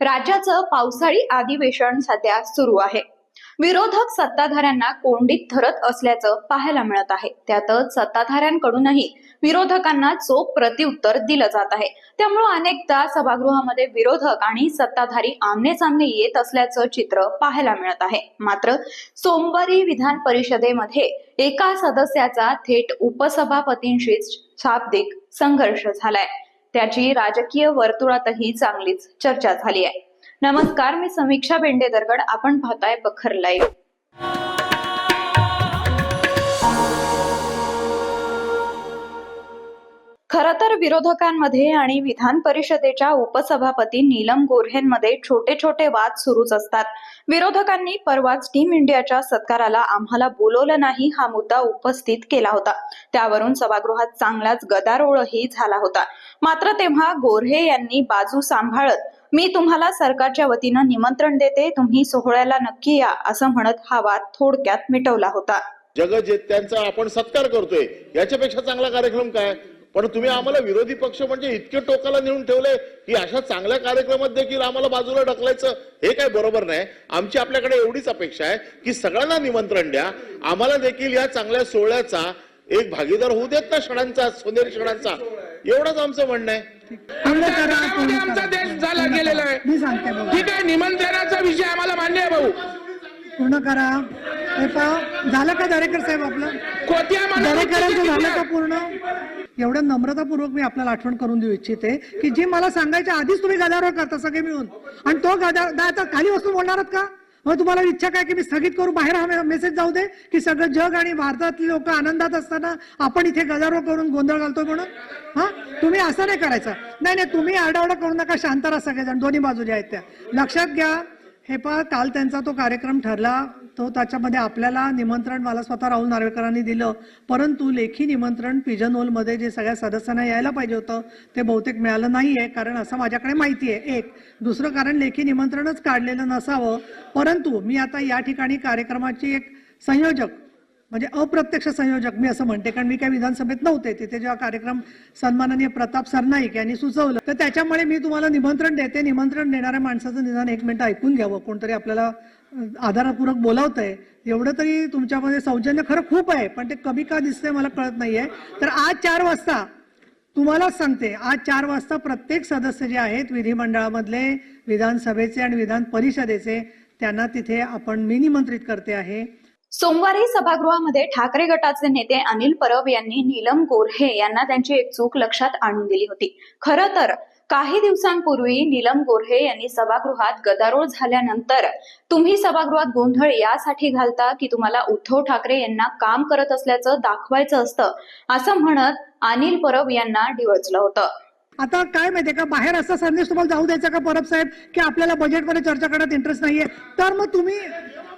राज्याचं पावसाळी अधिवेशन सध्या सुरू आहे. विरोधक सत्ताधाऱ्यांना कोंडीत धरत असल्याचं पाहायला मिळत आहे. त्यातच सत्ताधाऱ्यांकडूनही विरोधकांना चोख प्रत्युत्तर दिलं जात आहे. त्यामुळं अनेकदा सभागृहामध्ये विरोधक आणि सत्ताधारी आमने सामने येत असल्याचं चित्र पाहायला मिळत आहे. मात्र सोमवारी विधान परिषदेमध्ये एका सदस्याचा थेट उपसभापतींशीच शाब्दिक संघर्ष झालाय. त्याची राजकीय वर्तुळातही चांगलीच चर्चा झाली आहे. नमस्कार मी समीक्षा बेंडे दरगड आपण पाहताय बखर लाईव्ह विरोधकांमध्ये आणि विधान परिषदेच्या उपसभापती नीलम गोऱ्हेंमध्ये छोटे छोटे वाद सुरूच असतात. विरोधकांनी परवाच टीम इंडियाच्या सत्काराला आम्हाला बोलवलं नाही हा मुद्दा उपस्थित केला होता. त्यावरून सभागृहात चांगलाच गदारोळही झाला होता. मात्र तेव्हा गोऱ्हे यांनी बाजू सांभाळत मी तुम्हाला सरकारच्या वतीनं निमंत्रण देते तुम्ही सोहळ्याला नक्की या असं म्हणत हा वाद थोडक्यात मिटवला होता. जगजेत्यांचा आपण सत्कार करतोय. याच्यापेक्षा चांगला कार्यक्रम काय? पण तुम्ही आम्हाला विरोधी पक्ष म्हणजे इतके टोकाला नेऊन ठेवले की अशा चांगल्या कार्यक्रमात देखील आम्हाला बाजूला ढकलायचं हे काय बरोबर नाही. आमची आपल्याकडे एवढीच अपेक्षा आहे की सगळ्यांना निमंत्रण द्या. आम्हाला देखील या चांगल्या सोहळ्याचा एक भागीदार होऊ देत ना क्षणांचा सोनेरी क्षणांचा? एवढंच आमचं म्हणणं आहे. आमचा देश झाला गेलेला आहे. मी सांगते बघा. ठीक आहे निमंत्रणाचा विषय आम्हाला मान्य आहे भाऊ. पूर्ण करा. हे पहा झालं का दरेकर साहेब आपलं? कोत्या दरेकरांचं झालं का पूर्ण? एवढं नम्रतापूर्वक मी आपल्याला आठवण करून देऊ इच्छिते की जे मला सांगायच्या आधीच तुम्ही गदारोळ करता सगळे मिळून. आणि तो गदा आता खाली वस्तू बोलणार का? मग तुम्हाला इच्छा काय की मी स्थगित करू बाहेर हा मेसेज जाऊ दे की सगळं जग आणि भारतातली लोक आनंदात असताना आपण इथे गदारोळ करून गोंधळ घालतो म्हणून? हा? तुम्ही असं नाही करायचं. नाही नाही तुम्ही आरडाओरडा करू नका शांत राहा सगळेजण. दोन्ही बाजू ज्या आहेत त्या. लक्षात घ्या हे पहा काल त्यांचा तो कार्यक्रम ठरला. तो त्याच्यामध्ये आपल्याला निमंत्रण मला स्वतः राहुल नार्वेकरांनी दिलं. परंतु लेखी निमंत्रण पिजन होलमध्ये जे सगळ्या सदस्यांना यायला पाहिजे होतं ते बहुतेक मिळालं नाही आहे कारण असं माझ्याकडे माहिती आहे एक दुसरं कारण लेखी निमंत्रणच काढलेलं नसावं. परंतु मी आता या ठिकाणी कार्यक्रमाची एक संयोजक म्हणजे अप्रत्यक्ष संयोजक मी असं म्हणते कारण मी काही विधानसभेत नव्हते तिथे जेव्हा कार्यक्रम सन्माननीय प्रताप सरनाईक यांनी सुचवलं तर त्याच्यामुळे मी तुम्हाला निमंत्रण देते निमंत्रण देणाऱ्या माणसाचं निदान एक मिनिट ऐकून घ्यावं कोणतरी आपल्याला आधारपूर्वक बोलावतंय एवढं तरी तुमच्यामध्ये सौजन्य खरं खूप आहे पण ते कमी का दिसतंय मला कळत नाहीये. तर आज चार वाजता तुम्हालाच सांगते आज चार वाजता प्रत्येक सदस्य जे आहेत विधिमंडळामधले विधानसभेचे आणि विधान परिषदेचे त्यांना तिथे आपण मी निमंत्रित करते आहे. सोमवारी सभागृहामध्ये ठाकरे गटाचे नेते अनिल परब यांनी नीलम गोऱ्हे यांना त्यांची एक चूक लक्षात आणून दिली होती. खरं तर काही दिवसांपूर्वी नीलम गोऱ्हे यांनी सभागृहात गदारोळ झाल्यानंतर तुम्ही सभागृहात गोंधळ यासाठी घालता की तुम्हाला उद्धव ठाकरे यांना काम करत असल्याचं दाखवायचं असतं असं म्हणत अनिल परब यांना डिवचलं होतं. आता काय माहितीये का? बाहेर असा संदेश तुम्हाला जाऊ द्यायचा का परब साहेब? की आपल्याला बजेटमध्ये चर्चा करण्यात इंटरेस्ट नाहीये. तर मग तुम्ही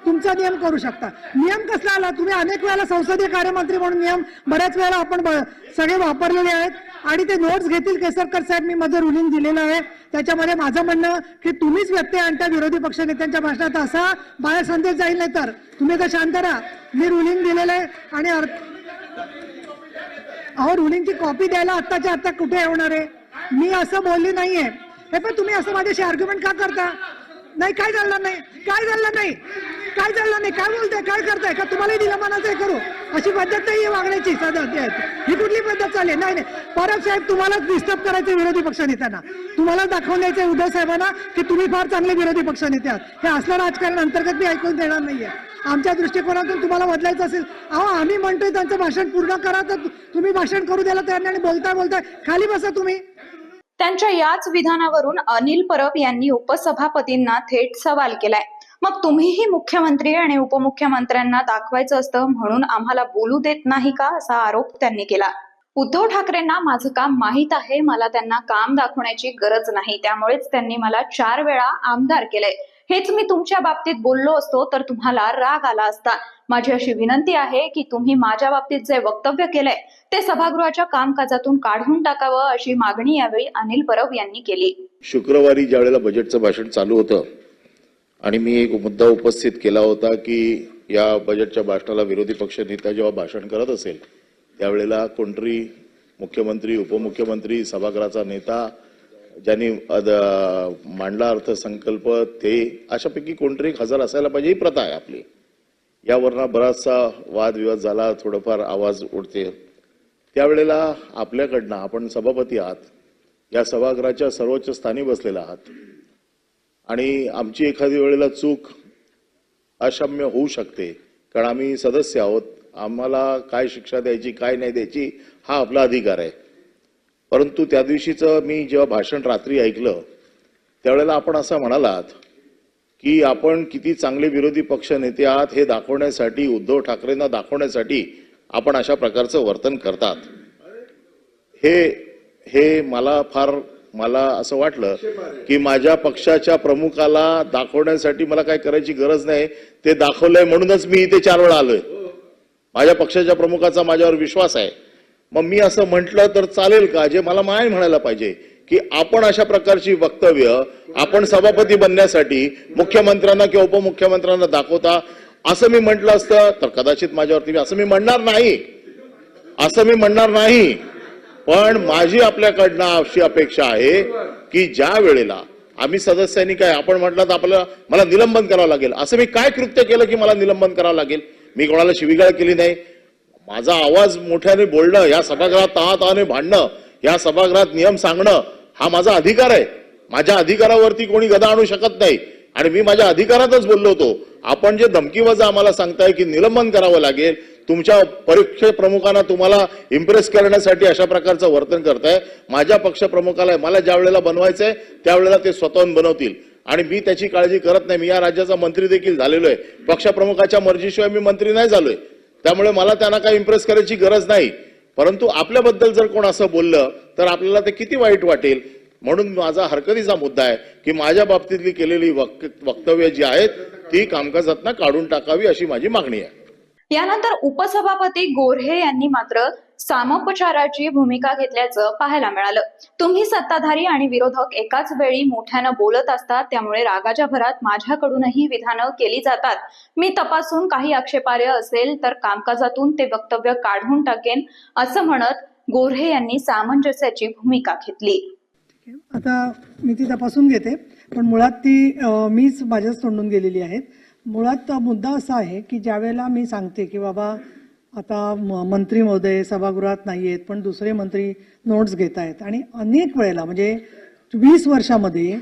तुमचा नियम करू शकता. नियम कसला आला? तुम्ही अनेक वेळेला संसदीय कार्यमंत्री म्हणून नियम बऱ्याच वेळेला आपण सगळे वापरलेले आहेत. आणि ते नोट्स घेतील केसरकर साहेब मी माझं रुलिंग दिलेलं आहे. त्याच्यामध्ये माझं म्हणणं की तुम्हीच व्यत्यय आणता विरोधी पक्ष नेत्यांच्या भाषणात. असा बाहेर संदेश जाईल नाही तर. तुम्ही तर शांत राहा. मी रुलिंग दिलेलं आहे आणि अर्थ अहो रुलिंगची कॉपी द्यायला आत्ताच्या आत्ता कुठे येणार आहे? मी असं बोलली नाहीये. हे पण तुम्ही असं माझ्याशी आर्ग्युमेंट का करता? नाही काय झालं नाही? काय झालं नाही? काय चाललं नाही. काय बोलताय काय करताय? का तुम्हालाही दिलं मनाचं हे करू? अशी पद्धत नाही वागण्याची सध्या ही कुठली पद्धत चालेल? नाही नाही. परब साहेब तुम्हालाच डिस्टर्ब करायचं विरोधी पक्षनेत्यांना तुम्हाला दाखवून द्यायचं उद्धव साहेबांना की तुम्ही फार चांगले विरोधी पक्षनेते आहात. हे असलं राजकारण अंतर्गत मी ऐकून देणार नाहीये. आमच्या दृष्टिकोनातून तुम्हाला बदलायचं असेल. अहो आम्ही म्हणतोय त्यांचं भाषण पूर्ण करा तर तुम्ही भाषण करू द्यायला तयार नाही आणि बोलताय बोलताय. खाली बसा तुम्ही. त्यांच्या याच विधानावरून अनिल परब यांनी उपसभापतींना थेट सवाल केलाय. मग तुम्हीही मुख्यमंत्री आणि उपमुख्यमंत्र्यांना दाखवायचं असतं म्हणून आम्हाला बोलू देत नाही का असा आरोप त्यांनी केला. उद्धव ठाकरेंना माझं काम माहीत आहे मला त्यांना काम दाखवण्याची गरज नाही त्यामुळेच त्यांनी मला चार वेळा आमदार केलंय हेच मी तुमच्या बाबतीत बोललो असतो तर तुम्हाला राग आला असता. माझी अशी विनंती आहे की तुम्ही माझ्या बाबतीत जे वक्तव्य केलंय ते सभागृहाच्या कामकाजातून काढून टाकावं अशी मागणी यावेळी अनिल परब यांनी केली. शुक्रवारी ज्या वेळेला बजेटचं भाषण चालू होतं आणि मी एक मुद्दा उपस्थित केला होता की या बजेटच्या भाषणाला विरोधी पक्ष नेता जेव्हा भाषण करत असेल त्यावेळेला कोणतरी मुख्यमंत्री उपमुख्यमंत्री सभागृहाचा नेता ज्यांनी अद- मांडला अर्थसंकल्प ते अशापैकी कोणतरी एक हजर असायला पाहिजे ही प्रथा आहे आपली. यावरनं बराचसा वादविवाद झाला थोडंफार आवाज उडते. त्यावेळेला आपल्याकडनं आपण सभापती आहात या सभागृहाच्या सर्वोच्च स्थानी बसलेला आहात. आणि आमची एखादी वेळेला चूक अक्षम्य होऊ शकते. कारण आम्ही सदस्य आहोत. आम्हाला काय शिक्षा द्यायची काय नाही द्यायची हा आपला अधिकार आहे. परंतु त्या दिवशीचं मी जेव्हा भाषण रात्री ऐकलं त्यावेळेला आपण असं म्हणालात की आपण किती चांगले विरोधी पक्ष नेते आहात हे दाखवण्यासाठी उद्धव ठाकरेंना दाखवण्यासाठी आपण अशा प्रकारचं वर्तन करतात. हे हे मला फार मला असं वाटलं की माझ्या पक्षाच्या प्रमुखाला दाखवण्यासाठी मला काय करायची गरज नाही. ते दाखवलंय म्हणूनच मी इथे चार वेळा आलोय. माझ्या पक्षाच्या प्रमुखाचा माझ्यावर विश्वास आहे. मग मी असं म्हटलं तर चालेल का? जे मला माय म्हणायला पाहिजे की आपण अशा प्रकारची वक्तव्य आपण सभापती बनण्यासाठी मुख्यमंत्र्यांना किंवा उपमुख्यमंत्र्यांना दाखवता असं मी म्हटलं असतं तर कदाचित माझ्यावरती असं मी म्हणणार नाही. असं मी म्हणणार नाही. पण माझी आपल्याकडनं अशी अपेक्षा आहे की ज्या वेळेला आम्ही सदस्यांनी काय आपण म्हटलं तर आपल्याला मला निलंबन करावं लागेल. असं मी काय कृत्य केलं की मला निलंबन करावं लागेल? मी कोणाला शिवीगाळ केली नाही. माझा आवाज मोठ्याने बोलणं या सभागृहात तहातहाने भांडणं या सभागृहात नियम सांगणं हा माझा अधिकार आहे. माझ्या अधिकारावरती कोणी गदा आणू शकत नाही. आणि मी माझ्या अधिकारातच बोललो होतो. आपण जे धमकीवजा आम्हाला सांगताय की निलंबन करावं लागेल तुमच्या परीक्षेप्रमुखांना तुम्हाला इम्प्रेस करण्यासाठी अशा प्रकारचं वर्तन करताय. माझ्या पक्षप्रमुखाला मला ज्या वेळेला बनवायचंय त्यावेळेला ते स्वतःहून बनवतील. आणि मी त्याची काळजी करत नाही. मी या राज्याचा मंत्री देखील झालेलो आहे. पक्षप्रमुखाच्या मर्जीशिवाय मी मंत्री नाही झालोय. त्यामुळे मला त्यांना काही इम्प्रेस करायची गरज नाही. परंतु आपल्याबद्दल जर कोण असं बोललं तर आपल्याला ते किती वाईट वाटेल? म्हणून माझा हरकतीचा मुद्दा आहे की माझ्या बाबतीतली केलेली वक्तव्य जी आहेत ती कामकाजातना काढून टाकावी अशी माझी मागणी आहे. यानंतर उपसभापती गोऱ्हे यांनी मात्र सामोपचाराची भूमिका घेतल्याचं पाहायला मिळालं. तुम्ही सत्ताधारी आणि विरोधक एकाच वेळी मोठ्यानं बोलत असतात त्यामुळे रागाच्या भरात माझ्याकडूनही विधानं केली जातात. मी तपासून काही आक्षेपार्ह असेल तर कामकाजातून ते वक्तव्य काढून टाकेन असं म्हणत गोऱ्हे यांनी सामंजस्याची भूमिका घेतली. आता मी ती तपासून घेते पण मुळात ती मीच माझ्याच तोंडून गेलेली आहेत. मुळात मुद्दा असा आहे की ज्यावेळेला मी सांगते की बाबा आता म- मंत्री महोदय सभागृहात नाही आहेत पण दुसरे मंत्री नोट्स घेत आहेत आणि अनेक वेळेला म्हणजे वीस वर्षामध्ये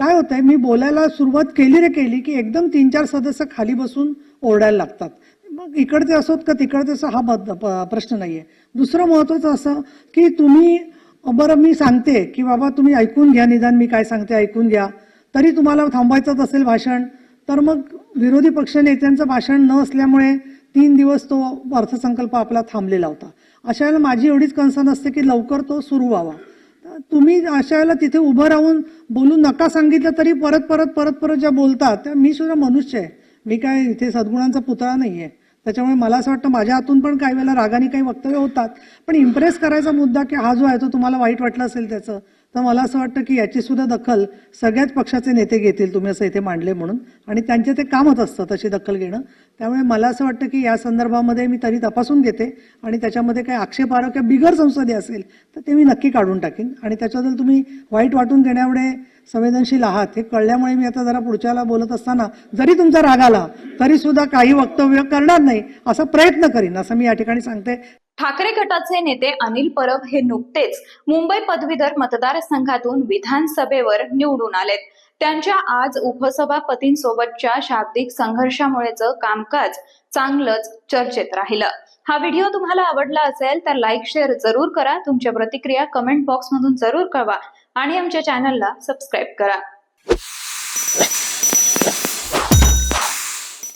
काय होतंय मी बोलायला सुरुवात केली रे केली की एकदम तीन चार सदस्य खाली बसून ओरडायला लागतात. मग इकडचे असोत का तिकडचे असो हा बद- प्रश्न नाही आहे दुसरं महत्त्वाचं असं की तुम्ही बरं मी सांगते की बाबा तुम्ही ऐकून घ्या निदान मी काय सांगते ऐकून घ्या. तरी तुम्हाला थांबायचंच असेल भाषण. तर मग विरोधी पक्षनेत्यांचं भाषण न असल्यामुळे तीन दिवस तो अर्थसंकल्प आपला थांबलेला होता. अशा वेळेला माझी एवढीच कन्सर्न असते की लवकर तो सुरू व्हावा. तुम्ही अशा वेळेला तिथे उभं राहून बोलू नका सांगितलं तरी परत परत परत परत ज्या बोलतात त्या मी सुद्धा मनुष्य आहे. मी काय इथे सद्गुणांचा पुतळा नाही आहे त्याच्यामुळे मला असं वाटतं माझ्या हातून पण काही वेळेला रागाने काही वक्तव्य होतात. पण इम्प्रेस करायचा मुद्दा की हा जो आहे तो तुम्हाला वाईट वाटलं असेल त्याचं तर मला असं वाटतं की याची सुद्धा दखल सगळ्याच पक्षाचे नेते घेतील तुम्ही असं इथे मांडले म्हणून. आणि त्यांचे ते कामच असतं तशी दखल घेणं. त्यामुळे मला असं वाटतं की या संदर्भामध्ये मी तरी तपासून घेते आणि त्याच्यामध्ये काही आक्षेपार्ह किंवा बिगर संसदीय असेल तर ते मी नक्की काढून टाकेन. आणि त्याच्याबद्दल तुम्ही वाईट वाटून घेण्यामुळे संवेदनशील आहात हे कळल्यामुळे मी आता जरा पुढच्याला बोलत असताना जरी तुमचा राग आला तरी सुद्धा काही वक्तव्य करणार नाही असा प्रयत्न करीन असं मी या ठिकाणी सांगते. ठाकरे गटाचे नेते अनिल परब हे नुकतेच मुंबई पदवीधर मतदारसंघातून विधानसभेवर निवडून आलेत. त्यांच्या आज उपसभापतींसोबतच्या शाब्दिक संघर्षामुळेच कामकाज चांगलंच चर्चेत राहिलं. हा व्हिडिओ तुम्हाला आवडला असेल तर लाईक शेअर जरूर करा. तुमच्या प्रतिक्रिया कमेंट बॉक्स मधून जरूर कळवा आणि आमच्या चॅनलला सबस्क्राईब करा.